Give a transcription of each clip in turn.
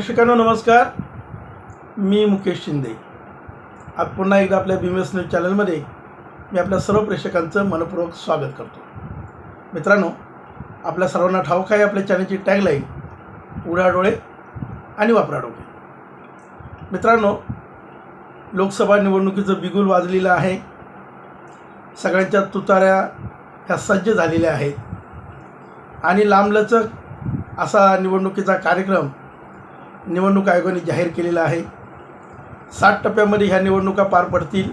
प्रेक्षकांनो नमस्कार. मी मुकेश शिंदे. आज पुन्हा एकदा आपल्या बीमेस न्यूज चॅनलमध्ये मी आपल्या सर्व प्रेक्षकांचं मनपूर्वक स्वागत करतो. मित्रांनो आपल्या सर्वांना ठाऊक आहे आपल्या चॅनलची टॅगलाईन उघडा डोळे आणि वापरा डोळे. मित्रांनो लोकसभा निवडणुकीचं बिगुल वाजलेलं आहे. सगळ्यांच्या तुताऱ्या ह्या सज्ज झालेल्या आहेत. आणि लांबलचक असा निवडणुकीचा कार्यक्रम निवडणूक आयोगाने जाहीर केलेला आहे. सात टप्प्यामध्ये ह्या निवडणुका पार पडतील.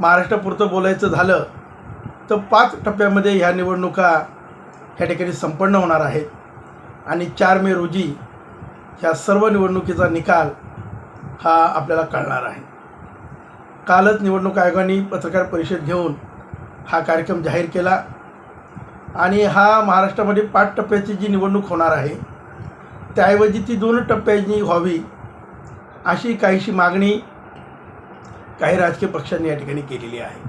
महाराष्ट्रापुरतं बोलायचं झालं तर पाच टप्प्यामध्ये ह्या निवडणुका ह्या ठिकाणी संपन्न होणार आहेत. आणि चार मे रोजी ह्या सर्व निवडणुकीचा निकाल हा आपल्याला कळणार आहे. कालच निवडणूक आयोगाने पत्रकार परिषद घेऊन हा कार्यक्रम जाहीर केला. आणि हा महाराष्ट्रामध्ये पाच टप्प्याची जी निवडणूक होणार आहे त्याऐवजी ती दोन टप्प्यांनी व्हावी अशी काहीशी मागणी काही राजकीय पक्षांनी या ठिकाणी केलेली आहे.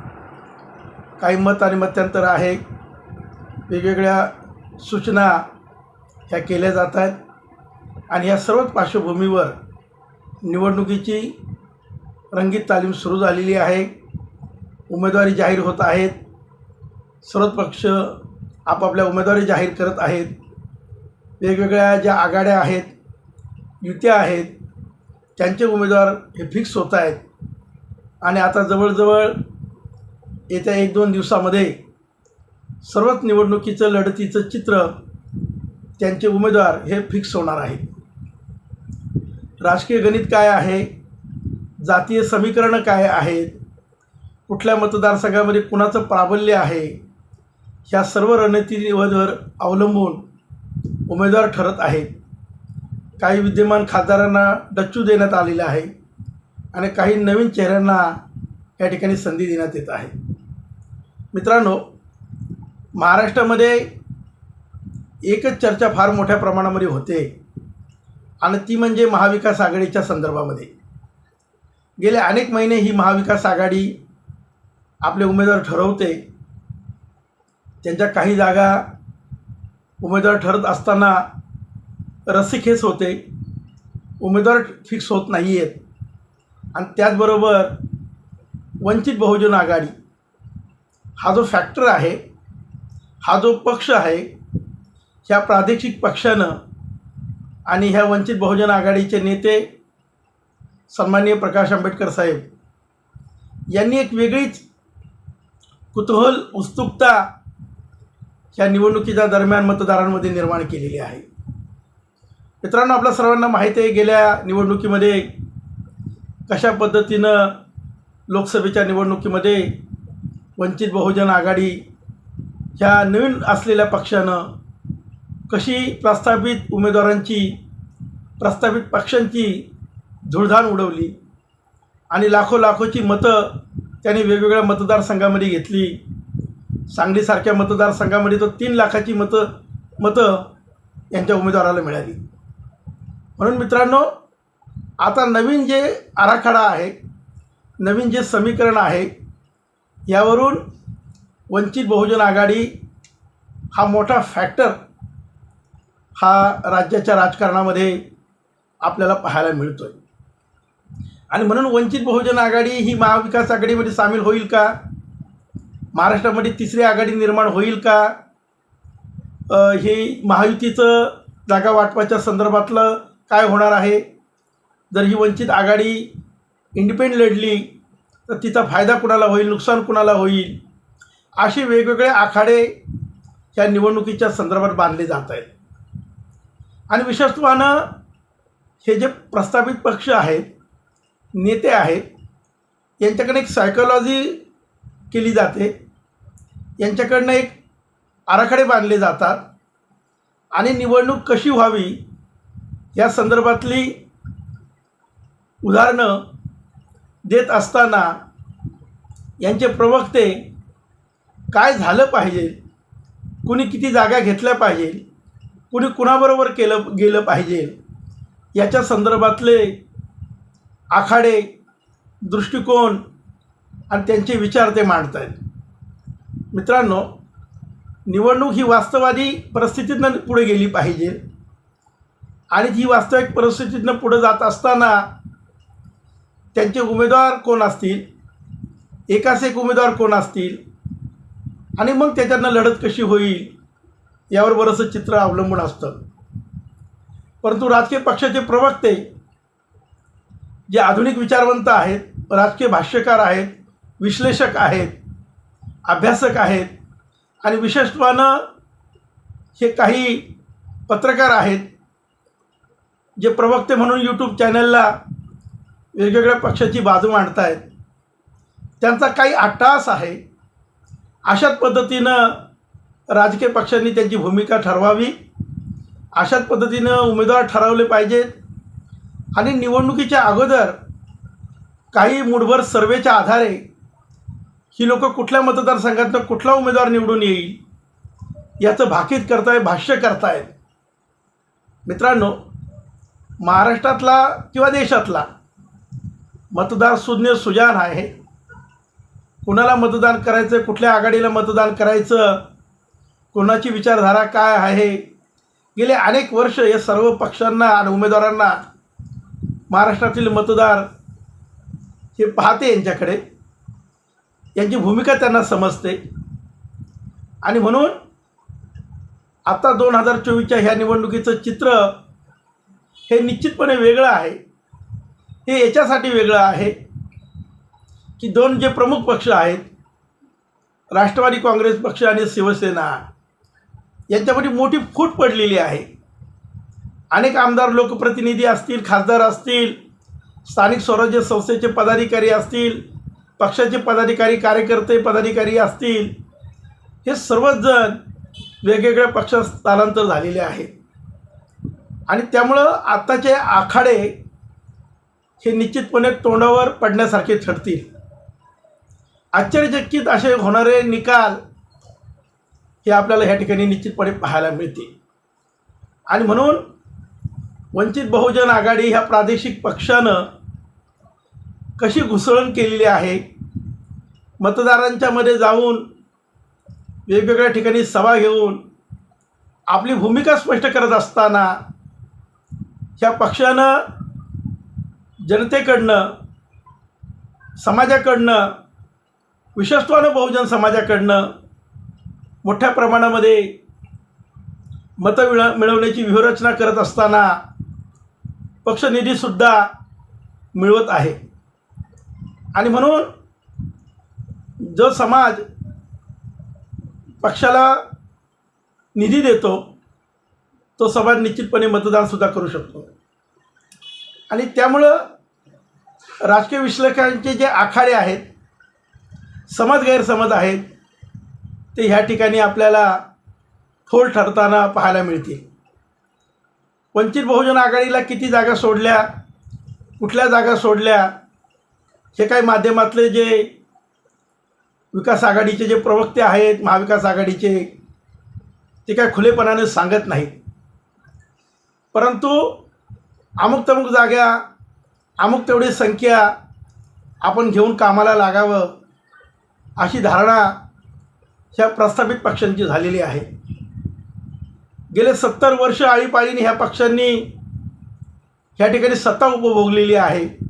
काही मत आणि मत्यांतर आहे. वेगवेगळ्या सूचना ह्या केल्या जात आहेत आणि या सर्वच पार्श्वभूमीवर निवडणुकीची रंगीत तालीम सुरू झालेली आहे. उमेदवारी जाहीर होत आहेत. सर्वच पक्ष आपापल्या उमेदवारी जाहीर करत आहेत. वेगवेगळ्या ज्या आघाड्या आहेत युत्या आहेत त्यांचे उमेदवार हे फिक्स होत आहेत. आणि आता जवळजवळ येत्या एक दोन दिवसामध्ये सर्वच निवडणुकीचं लढतीचं चित्र त्यांचे उमेदवार हे फिक्स होणार आहे राजकीय गणित काय आहे? जातीय समीकरणं काय आहेत? कुठल्या मतदारसंघामध्ये कुणाचं प्राबल्य आहे? ह्या सर्व रणनीतीवर अवलंबून उमेदवार ठरत आहेत काही विद्यमान खासदारांना डच्चू देण्यात आलेला आहे आणि काही नवीन चेहऱ्यांना या ठिकाणी संधी देण्यात येत आहे. मित्रांनो महाराष्ट्रामध्ये एकच चर्चा फार मोठ्या प्रमाणामध्ये होते आणि ती म्हणजे महाविकास आघाडीच्या संदर्भामध्ये. गेले अनेक महिने ही महाविकास आघाडी आपले उमेदवार ठरवते. त्यांच्या काही जागा उमेदवार ठरत असताना रस्सीखेच होते. उमेदवार फिक्स होत नाही आहेत आणि त्याचबरोबर वंचित बहुजन आघाडी हा जो फॅक्टर आहे हा जो पक्ष आहे ह्या प्रादेशिक पक्षानं आणि ह्या वंचित बहुजन आघाडीचे नेते सन्माननीय प्रकाश आंबेडकर साहेब यांनी एक वेगळीच कुतूहल उत्सुकता या निवडणुकीच्या दरम्यान मतदारांमध्ये निर्माण केलेली आहे. मित्रांनो आपल्या सर्वांना माहिती आहे गेल्या निवडणुकीमध्ये कशा पद्धतीनं लोकसभेच्या निवडणुकीमध्ये वंचित बहुजन आघाडी ह्या नवीन असलेल्या पक्षानं कशी प्रस्थापित उमेदवारांची प्रस्थापित पक्षांची धुळधाण उडवली आणि लाखो लाखोची मतं त्यांनी वेगवेगळ्या मतदारसंघामध्ये घेतली. सांगलीसारख्या मतदारसंघामध्ये तर तीन लाखाची मतं मतं यांच्या उमेदवाराला मिळाली. म्हणून मित्रांनो आता नवीन जे आराखडा आहे नवीन जे समीकरण आहे यावरून वंचित बहुजन आघाडी हा मोठा फॅक्टर हा राज्याच्या राजकारणामध्ये आपल्याला पाहायला मिळतो आहे आणि म्हणून वंचित बहुजन आघाडी ही महाविकास आघाडीमध्ये सामील होईल का? महाराष्ट्रामध्ये तिसरी आघाडी निर्माण होईल का? हे महायुतीचं जागा वाटपाच्या संदर्भातलं काय होणार आहे? जर ही वंचित आघाडी इंडिपेंड लढली तर तिचा फायदा कुणाला होईल? नुकसान कुणाला होईल? असे वेगवेगळे आखाडे ह्या निवडणुकीच्या संदर्भात बांधले जात आहेत. आणि विशेषत्वानं हे जे प्रस्थापित पक्ष आहेत नेते आहेत यांच्याकडे एक सायकोलॉजी केली जाते. यांच्याकडनं एक आराखडे बांधले जातात आणि निवडणूक कशी व्हावी या संदर्भातली उदाहरणं देत असताना यांचे प्रवक्ते काय झालं पाहिजे? कुणी किती जागा घेतल्या पाहिजे? कुणी कुणाबरोबर केलं गेलं पाहिजे? याच्या संदर्भातले आखाडे दृष्टिकोन आणि त्यांचे विचार ते मांडत आहेत मित्रांनो निवडणूक ही वास्तवादी परिस्थितीतनं पुढे गेली पाहिजे. आणि ही वास्तविक परिस्थितीतनं पुढं जात असताना त्यांचे उमेदवार कोण असतील? एकाच एक उमेदवार कोण असतील? आणि मग त्याच्यातनं लढत कशी होईल? यावर बरंचसं चित्र अवलंबून असतं. परंतु राजकीय पक्षाचे प्रवक्ते जे आधुनिक विचारवंत आहेत राजकीय भाष्यकार आहेत विश्लेषक आहेत अभ्यासक आहेत आणि विशेषत्वानं हे काही पत्रकार आहेत जे प्रवक्ते म्हणून यूट्यूब चॅनलला वेगवेगळ्या पक्षाची बाजू मांडत आहेत त्यांचा काही अट्टास आहे. अशाच पद्धतीनं राजकीय पक्षांनी त्यांची भूमिका ठरवावी. अशाच पद्धतीनं उमेदवार ठरवले पाहिजेत. आणि निवडणुकीच्या अगोदर काही मूठभर सर्वेच्या आधारे ही लोक कुठल्या मतदारसंघातनं कुठला उमेदवार निवडून येईल याचं भाकीत करताय भाष्य करतायत मित्रांनो महाराष्ट्रातला किंवा देशातला मतदार सुज्ञ सुजान आहे. कुणाला मतदान करायचं कुठल्या आघाडीला मतदान करायचं कोणाची विचारधारा काय आहे? गेले अनेक वर्ष या सर्व पक्षांना आणि उमेदवारांना महाराष्ट्रातील मतदार हे पाहते यांच्याकडे. यांची भूमिका त्यांना समजते. आणि म्हणून आता दोन हजार चोवीसच्या ह्या निवडणुकीचं चित्र हे निश्चितपणे वेगळं आहे. हे याच्यासाठी वेगळं आहे की दोन जे प्रमुख पक्ष आहेत राष्ट्रवादी काँग्रेस पक्ष आणि शिवसेना यांच्यामध्ये मोठी फूट पडलेली आहे. अनेक आमदार लोकप्रतिनिधी असतील खासदार असतील स्थानिक स्वराज्य संस्थेचे पदाधिकारी असतील पक्षाचे पदाधिकारी कार्यकर्ते पदाधिकारी असतील हे सर्वच जण वेगवेगळ्या पक्षात स्थलांतर झालेले आहेत. आणि त्यामुळं आत्ताचे आखाडे हे निश्चितपणे तोंडावर पडण्यासारखे ठरतील. आश्चर्यचकित असे होणारे निकाल हे आपल्याला ह्या ठिकाणी निश्चितपणे पाहायला मिळतील. आणि म्हणून वंचित बहुजन आघाडी ह्या प्रादेशिक पक्षानं कशी घुसळण केलेली आहे? मतदारांच्यामध्ये जाऊन वेगवेगळ्या ठिकाणी सभा घेऊन आपली भूमिका स्पष्ट करत असताना ह्या पक्षानं जनतेकडनं समाजाकडनं विशेषत्वानं बहुजन समाजाकडनं मोठ्या प्रमाणामध्ये मतं मिळ मिळवण्याची व्यूहरचना करत असताना पक्षनिधीसुद्धा मिळवत आहे. आणि म्हणून जो समाज पक्षाला निधी देतो तो समाज निश्चितपणे मतदानसुद्धा करू शकतो. आणि त्यामुळं राजकीय विश्लेषकांचे जे आखाडे आहेत समज गैरसमज आहेत ते ह्या ठिकाणी आपल्याला फोल ठरताना पाहायला मिळतील. वंचित बहुजन आघाडीला किती जागा सोडल्या कुठल्या जागा सोडल्या हे काही माध्यमातले जे विकास आघाडीचे जे प्रवक्ते आहेत महाविकास आघाडीचे ते काय खुलेपणाने सांगत नाहीत. परंतु अमुक तमुक जागा अमुक तेवढी संख्या आपण घेऊन कामाला लागावं अशी धारणा ह्या प्रस्थापित पक्षांची झालेली आहे. गेले सत्तर वर्ष आळीपाळीने ह्या पक्षांनी ह्या ठिकाणी सत्ता उपभोगलेली आहे.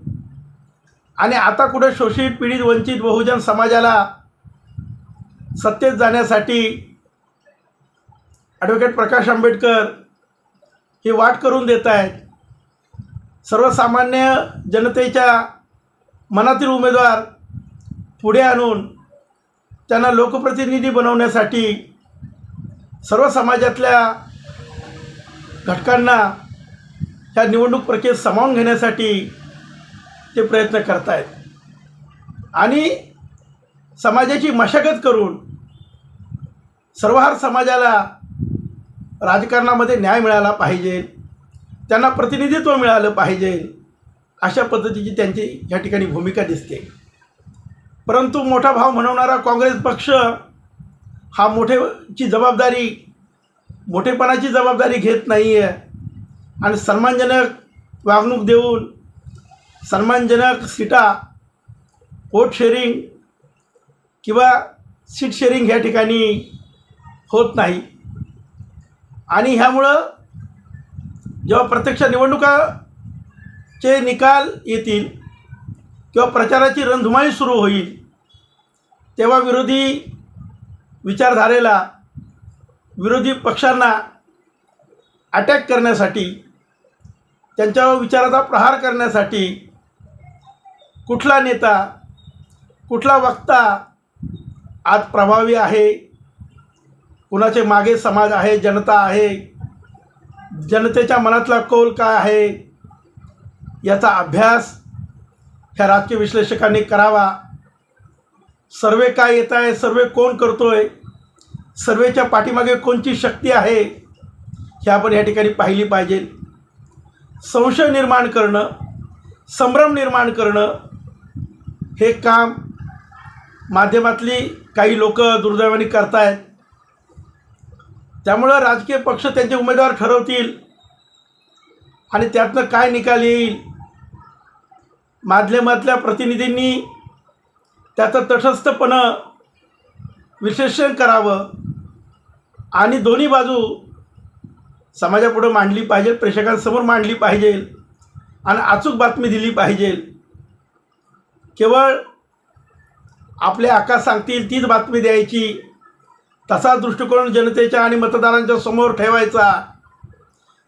आणि आता कुठे शोषित पीडित वंचित बहुजन समाजाला सत्तेत जाण्यासाठी ॲडव्होकेट प्रकाश आंबेडकर हे वाट करून देत आहेत. सर्वसामान्य जनतेच्या मनातील उमेदवार पुढे आणून त्यांना लोकप्रतिनिधी बनवण्यासाठी सर्व समाजातल्या घटकांना ह्या निवडणूक प्रक्रियेत सामावून घेण्यासाठी ते प्रयत्न करत आहेत आणि समाजाची मशागत करून सर्वहार समाजाला राजकारणामध्ये न्याय मिळाला पाहिजे त्यांना प्रतिनिधित्व मिळालं पाहिजे अशा पद्धतीची त्यांची ह्या ठिकाणी भूमिका दिसते. परंतु मोठा भाव म्हणवणारा काँग्रेस पक्ष हा मोठेची जबाबदारी मोठेपणाची जबाबदारी घेत नाही आहे आणि सन्मानजनक वागणूक देऊन सन्मानजनक सीटा वोट शेअरिंग किंवा सीट शेअरिंग ह्या ठिकाणी होत नाही. आणि ह्यामुळं जेव्हा प्रत्यक्ष निवडणुकाचे निकाल येतील किंवा प्रचाराची रणधुमाळी सुरू होईल तेव्हा विरोधी विचारधारेला विरोधी पक्षांना अटॅक करण्यासाठी त्यांच्यावर विचाराचा प्रहार करण्यासाठी कुठला नेता कुठला वक्ता आज प्रभावी आहे? कुणाचे मागे समाज आहे जनता आहे? जनतेच्या मनातला कौल काय आहे? याचा अभ्यास ह्या राजकीय विश्लेषकांनी करावा. सर्वे काय येत आहे सर्वे कोण करतो आहे सर्वेच्या पाठीमागे कोणची शक्ती आहे? हे आपण या ठिकाणी पाहिली पाहिजे. संशय निर्माण करणं संभ्रम निर्माण करणं हे काम माध्यमातली काही लोक दुर्दैवाने करतायत. त्यामुळं राजकीय पक्ष त्यांचे उमेदवार ठरवतील आणि त्यातनं काय निकाल येईल माध्यमातल्या प्रतिनिधींनी त्याचं तटस्थपणं विश्लेषण करावं आणि दोन्ही बाजू समाजापुढं मांडली पाहिजे प्रेक्षकांसमोर मांडली पाहिजे आणि अचूक बातमी दिली पाहिजे केवळ आपले आकाश सांगतील तीच बातमी द्यायची. तसा दृष्टिकोन जनतेच्या आणि मतदारांच्या समोर ठेवायचा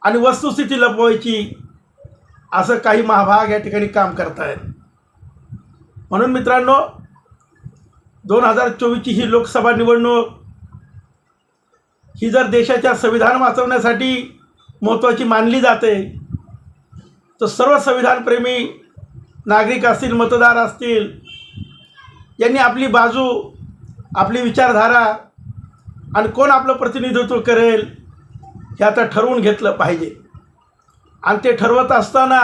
आणि वस्तुस्थिती लपवायची असं काही महाभाग या ठिकाणी काम करत आहेत म्हणून मित्रांनो दोन हजार चोवीसची ही लोकसभा निवडणूक ही जर देशाच्या संविधान वाचवण्यासाठी महत्त्वाची मानली जाते तर सर्व संविधानप्रेमी नागरिक असतील मतदार असतील यांनी आपली बाजू आपली विचारधारा आणि कोण आपलं प्रतिनिधित्व करेल हे आता ठरवून घेतलं पाहिजे. आणि ते ठरवत असताना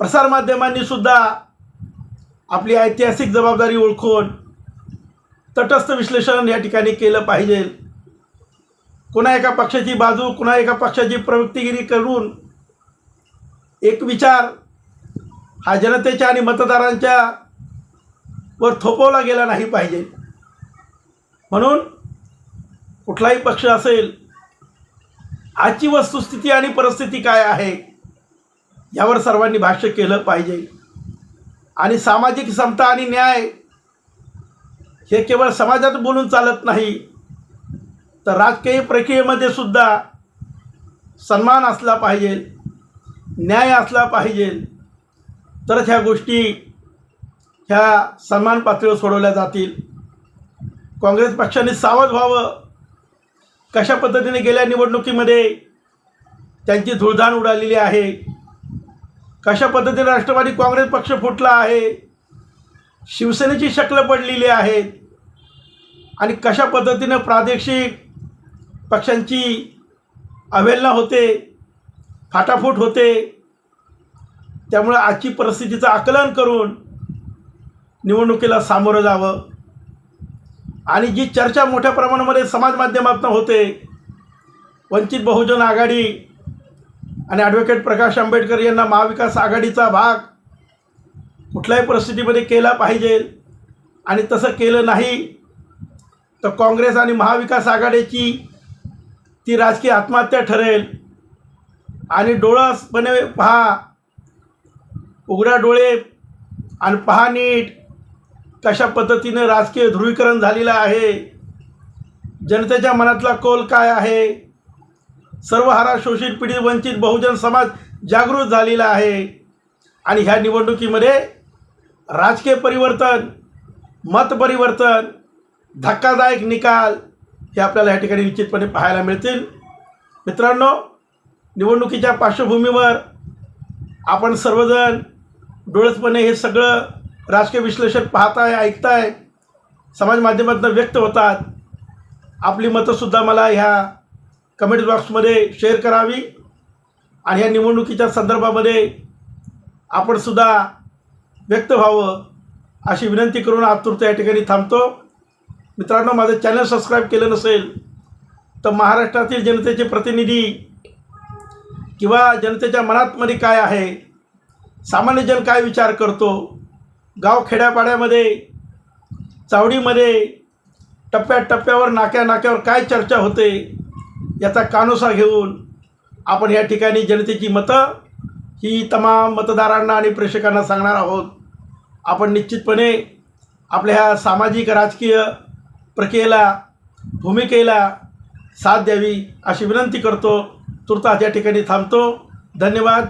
प्रसारमाध्यमांनीसुद्धा आपली ऐतिहासिक जबाबदारी ओळखून तटस्थ विश्लेषण या ठिकाणी केलं पाहिजे. कुणा एका पक्षाची बाजू कुणा एका पक्षाची प्रवृत्तीगिरी करून एक विचार हा जनतेच्या आणि मतदारांच्या वर थोपवला गेला नाही पाहिजे. म्हणून कुठलाही पक्ष असेल आजची वस्तुस्थिती आणि परिस्थिती काय आहे यावर सर्वांनी भाष्य केलं पाहिजे. आणि सामाजिक समता आणि न्याय हे केवळ समाजात बोलून चालत नाही तर राजकीय प्रक्रियेमध्ये सुद्धा सन्मान असला पाहिजे न्याय असला पाहिजे तरच ह्या गोष्टी ह्या सन्मान पातळीवर सोडवल्या जातील. काँग्रेस पक्षाने सावध व्हावं. कशा पद्धतीने गेल्या निवडणुकीमध्ये त्यांची धुळधाण उडालेली आहे? कशा पद्धतीने राष्ट्रवादी काँग्रेस पक्ष फुटला आहे? शिवसेनेची शक्ल पडलेली आहेत आणि कशा पद्धतीनं प्रादेशिक पक्षांची अवहेलना होते? फाटाफूट होते? त्यामुळे आजची परिस्थितीचं आकलन करून निवडणुकीला सामोरं जावं. आणि जी चर्चा मोठ्या प्रमाणामध्ये समाज माध्यमातून होते वंचित बहुजन आघाडी आणि ॲडव्होकेट प्रकाश आंबेडकर यांना महाविकास आघाडीचा भाग कुठल्याही परिस्थितीमध्ये केला पाहिजे आणि तसं केलं नाही तर काँग्रेस आणि महाविकास आघाडीची ती राजकीय आत्महत्या ठरेल. आणि डोळसपणे पहा उघड्या डोळे आणि पहा नीट. कशा पद्धतीनं राजकीय ध्रुवीकरण झालेलं आहे? जनतेच्या मनातला कौल काय आहे? सर्वहारा शोषित पीडित वंचित बहुजन समाज जागृत झालेला आहे. आणि ह्या निवडणुकीमध्ये राजकीय परिवर्तन मत परिवर्तन धक्कादायक निकाल हे आपल्याला या ठिकाणी निश्चितपणे पाहायला मिळतील. मित्रांनो निवडणुकीच्या पार्श्वभूमीवर आपण सर्वजण डोळसपणे हे सगळं राजकीय विश्लेषक पाहताय ऐकताय समाज माध्यमातून व्यक्त होतात. आपली मतंसुद्धा मला ह्या कमेंट बॉक्समध्ये शेअर करावी आणि ह्या निवडणुकीच्या संदर्भामध्ये आपणसुद्धा व्यक्त व्हावं अशी विनंती करून आतुरता या ठिकाणी थांबतो. मित्रांनो माझं चॅनल सबस्क्राईब केलं नसेल तर महाराष्ट्रातील जनतेचे प्रतिनिधी किंवा जनतेच्या मनातमध्ये काय आहे सामान्य जन काय विचार करतो? गाव खेड्यापाड्यामध्ये चावडीमध्ये टप्प्याटप्प्यावर नाक्या नाक्यावर काय चर्चा होते? याचा कानोसा घेऊन आपण या ठिकाणी जनतेची मतं ही तमाम मतदारांना आणि प्रेक्षकांना सांगणार आहोत. आपण निश्चितपणे आपल्या ह्या सामाजिक राजकीय प्रक्रियेला भूमिकेला साथ द्यावी अशी विनंती करतो. तुर्तास या ठिकाणी थांबतो. धन्यवाद.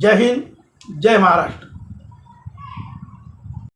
जय हिंद. जय महाराष्ट्र.